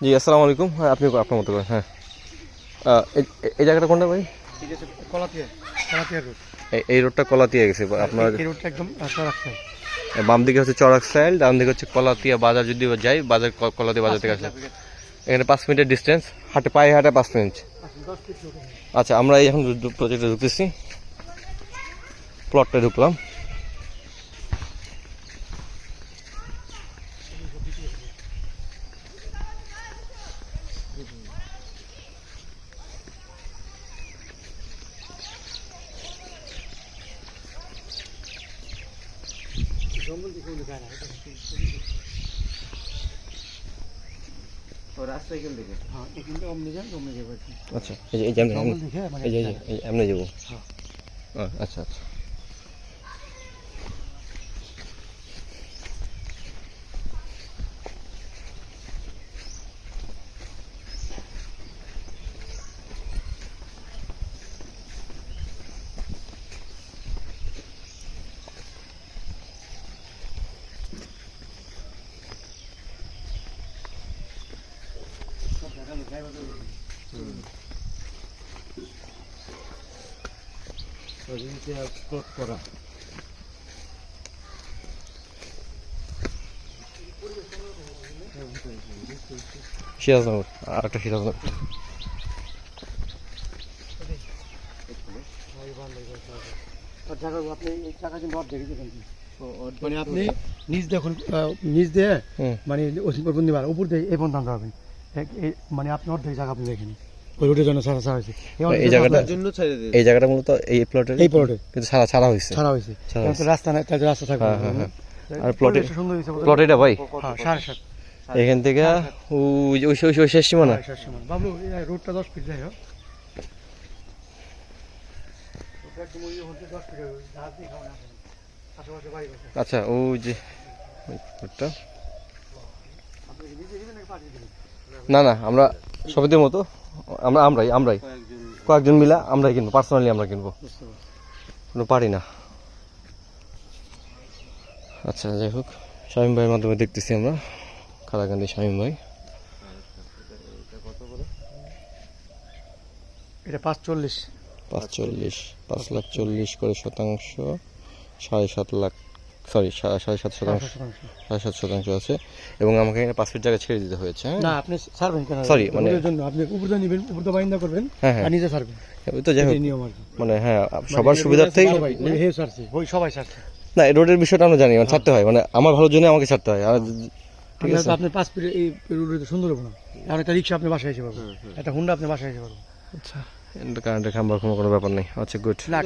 জি আসসালামু আলাইকুম। হ্যাঁ আপনি আপনার মতো করেন হ্যাঁ। এই- জায়গাটা কোনটা ভাই? কলাতিয়া কলাতিয়া রোড এই- রোডটা কলাতিয়া গেছে আপনার এই রোডটা একদম রাখছে বাম দিকে হচ্ছে চড়াক স্টাইল ডান দিকে হচ্ছে কলাতিয়া বাজার যদি যাই বাজার কলাতিয়া বাজার থেকে আসে এখানে পাঁচ মিনিটের ডিস্টেন্স হাটে পায়ে হাটে পাঁচ মিনিট। রোড আচ্ছা আমরা এই এখন প্রজেক্টে ঢুকতেছি। প্লটটা ঢুকলাম জঙ্গল দিকে কোনো যায় না রাস্তা এখান থেকে হ্যাঁ এখানটা অমনি যায় অমনি যাবে আর কি। আচ্ছা এই যে এই যে মানে এই যে এই যে এমনি যাব হ্যাঁ। আচ্ছা আচ্ছা প্লট করা সিরাজনগর আর একটা সিরাজনগর মানে আপনি নিচ দেখুন নিচ দিয়ে মানে ওসিমপুর বন্দিবার উপর দিয়ে এই পর্যন্ত মানে আপনি অর্ধেক জায়গা আপনি দেখেন। ওই রোডের জন্য সারা সারা হয়েছে। এই জায়গাটা জন্য ছেড়ে দিয়ে এই জায়গাটা মূলত এই প্লটের এই প্লটে কিন্তু ছাড়া ছাড়া হয়েছে। ছাড়া হয়েছে। ছাড়া রাস্তা নাই তাই রাস্তা থাকবে হ্যাঁ, না। হ্যাঁ, হ্যাঁ। আর প্লটে- সুন্দর হয়েছে প্লট এটা ভাই? হ্যাঁ সাড়ে সাত। এখান থেকে ওই যে- ওই ওই শেষ সীমানা? বাবলু রোডটা দশ ফিট যায় হোক। না। আচ্ছা ওই যে আপনি নিজে দিবেন নাকি পাঠিয়ে দিবেন? না না আমরা সবেদের মতো আমরা আমরাই আমরাই। কয়েকজন মিলা আমরাই কিনবো পার্সোনালি আমরা কিনবো। কোনো পারি না। আচ্ছা যাই হোক শামীম ভাইয়ের মাধ্যমে দেখতেছি আমরা। খালাকান্দি শামীম ভাই। এটা পাঁচ চল্লিশ পাঁচ চল্লিশ পাঁচ লাখ চল্লিশ করে শতাংশ সাড়ে সাত লাখ সরি সাড়ে সাত শতাংশ। সাড়ে সাত শতাংশ আছে। এবং আমাকে এখানে পাঁচ ফিট জায়গা ছেড়ে দিতে হয়েছে হ্যাঁ? না আপনি কেন? Sorry, মানে- জন্য আপনি উপর নিবেন উপর বাইন্দা করবেন হ্যাঁ হ্যাঁ। নিজে ওই তো যাই হোক। আর মানে হ্যাঁ সবার সুবিধার্থেই হে ছাড়ছে ওই সবাই না রোডের বিষয়টা আমরা জানি মানে ছাড়তে হয়। মানে আমার ভালোর জন্য আমাকে ছাড়তে হয়। আর ঠিক আছে। আপনি পাঁচ ফিট এই রোডে সুন্দর হব না। এখন একটা রিক্সা আপনি বাসায় এসে পারবেন একটা হুন্ডা আপনি বাসায় এসে পারবেন আচ্ছা। কারেন্টের খাম্বার কোনো ব্যাপার নেই। আচ্ছা গুড না